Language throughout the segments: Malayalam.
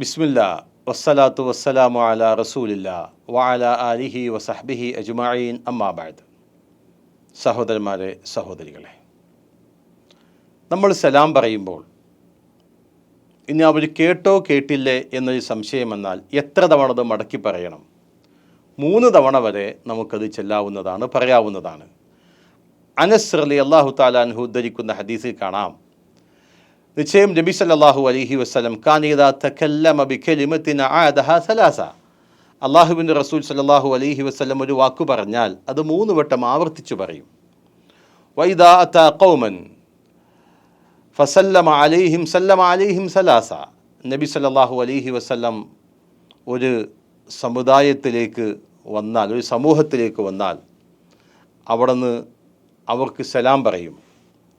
ബിസ്മില്ല വസ്സലാത്തു വസ്സലാമു അല റസൂലില്ല വഅല ആലിഹി വസഹ്ബിഹി അജ്മഈൻ അമ്മാബാദ് സഹോദരന്മാരെ സഹോദരികളെ നമ്മൾ സലാം പറയുമ്പോൾ ഇനി അവർ കേട്ടോ കേട്ടില്ലേ എന്നൊരു സംശയം വന്നാൽ എത്ര തവണ അത് മടക്കി പറയണം? മൂന്ന് തവണ വരെ നമുക്കത് ചെല്ലാവുന്നതാണ് പറയാവുന്നതാണ്. അനസ് അലി അള്ളാഹു താലാൻഹു ഉദ്ധരിക്കുന്ന ഹദീസിൽ കാണാം. നിശ്ചയം നബി സല്ലാഹു അലഹി വസ്ലം അള്ളാഹുവിന്റെ റസൂൽ സല്ലല്ലാഹു അലഹി വസ്ലം ഒരു വാക്കു പറഞ്ഞാൽ അത് മൂന്ന് വട്ടം ആവർത്തിച്ചു പറയും. വൈദാ അത ഖൗമൻ ഫസല്ലമ അലൈഹിം സല്ലമ അലൈഹിം സലാസ. നബി സല്ലാഹു അലഹി വസ്ലം ഒരു സമുദായത്തിലേക്ക് വന്നാൽ ഒരു സമൂഹത്തിലേക്ക് വന്നാൽ അവിടെ നിന്ന് അവർക്ക് സലാം പറയും.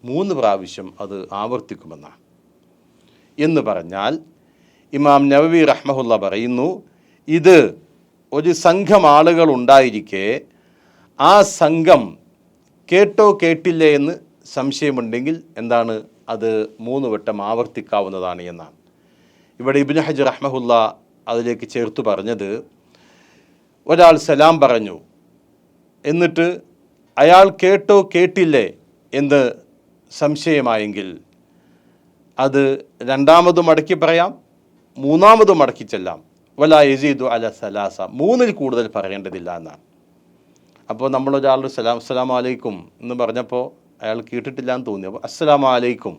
മൂന്ന് പ്രാവശ്യം അത് ആവർത്തിക്കുമെന്നാണ്. എന്ന് പറഞ്ഞാൽ ഇമാം നവവി റഹ്മഹുല്ല പറയുന്നു ഇത് ഒരു സംഘം ആളുകൾ ഉണ്ടായിരിക്കെ ആ സംഘം കേട്ടോ കേട്ടില്ലേ എന്ന് സംശയമുണ്ടെങ്കിൽ എന്താണ് അത് മൂന്ന് വട്ടം ആവർത്തിക്കാവുന്നതാണ് എന്നാണ്. ഇവിടെ ഇബിൻ ഹജ് റഹ്മഹുല്ല അതിലേക്ക് ചേർത്ത് പറഞ്ഞത് ഒരാൾ സലാം പറഞ്ഞു എന്നിട്ട് അയാൾ കേട്ടോ കേട്ടില്ലേ എന്ന് സംശയമായെങ്കിൽ അത് രണ്ടാമതും മടക്കി പറയാം മൂന്നാമതും മടക്കി ചെല്ലാം. വല യസീദു അല സലാസ. മൂന്നിൽ കൂടുതൽ പറയേണ്ടതില്ല എന്നാണ്. അപ്പോൾ നമ്മളൊരാളുടെ സലാം അസ്സലാം അലൈക്കും എന്ന് പറഞ്ഞപ്പോൾ അയാൾ കേട്ടിട്ടില്ല എന്ന് തോന്നി. അപ്പോൾ അസ്സലാം അലൈക്കും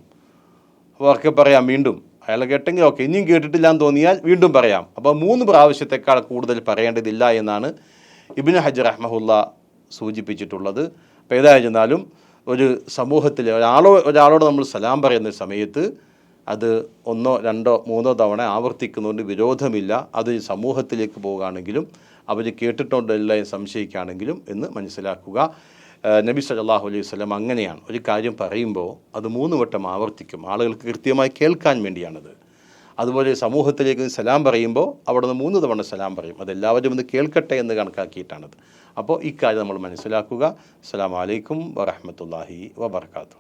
അപ്പോൾ അവർക്ക് പറയാം വീണ്ടും. അയാൾ കേട്ടെങ്കിൽ ഓക്കെ ഇനിയും കേട്ടിട്ടില്ല എന്ന് തോന്നിയാൽ വീണ്ടും പറയാം. അപ്പോൾ മൂന്ന് പ്രാവശ്യത്തെക്കാൾ കൂടുതൽ പറയേണ്ടതില്ല എന്നാണ് ഇബിന് ഹജർ റഹ്മഹുല്ല സൂചിപ്പിച്ചിട്ടുള്ളത്. അപ്പോൾ ഏതായിരുന്നാലും ഒരു സമൂഹത്തിൽ ഒരാളോ ഒരാളോട് നമ്മൾ സലാം പറയുന്ന സമയത്ത് അത് ഒന്നോ രണ്ടോ മൂന്നോ തവണ ആവർത്തിക്കുന്നതുകൊണ്ട് വിരോധമില്ല. അത് സമൂഹത്തിലേക്ക് പോവുകയാണെങ്കിലും അവർ കേട്ടിട്ടുണ്ടല്ല എന്ന് സംശയിക്കുകയാണെങ്കിലും എന്ന് മനസ്സിലാക്കുക. നബി സല്ലല്ലാഹു അലൈഹി വസല്ലം അങ്ങനെയാണ്. ഒരു കാര്യം പറയുമ്പോൾ അത് മൂന്ന് വട്ടം ആവർത്തിക്കും. ആളുകൾക്ക് കൃത്യമായി കേൾക്കാൻ വേണ്ടിയാണത്. അതുപോലെ സമൂഹത്തിലേക്ക് സലാം പറയുമ്പോൾ അവിടെ നിന്ന് മൂന്ന് തവണ സലാം പറയും. അതെല്ലാവരും ഒന്ന് കേൾക്കട്ടെ എന്ന് കണക്കാക്കിയിട്ടാണത്. അപ്പോൾ ഇക്കാര്യം നമ്മൾ മനസ്സിലാക്കുക. അസ്സാം വലൈക്കും വറഹ്മത്തുള്ളാഹി വബർക്കാത്തു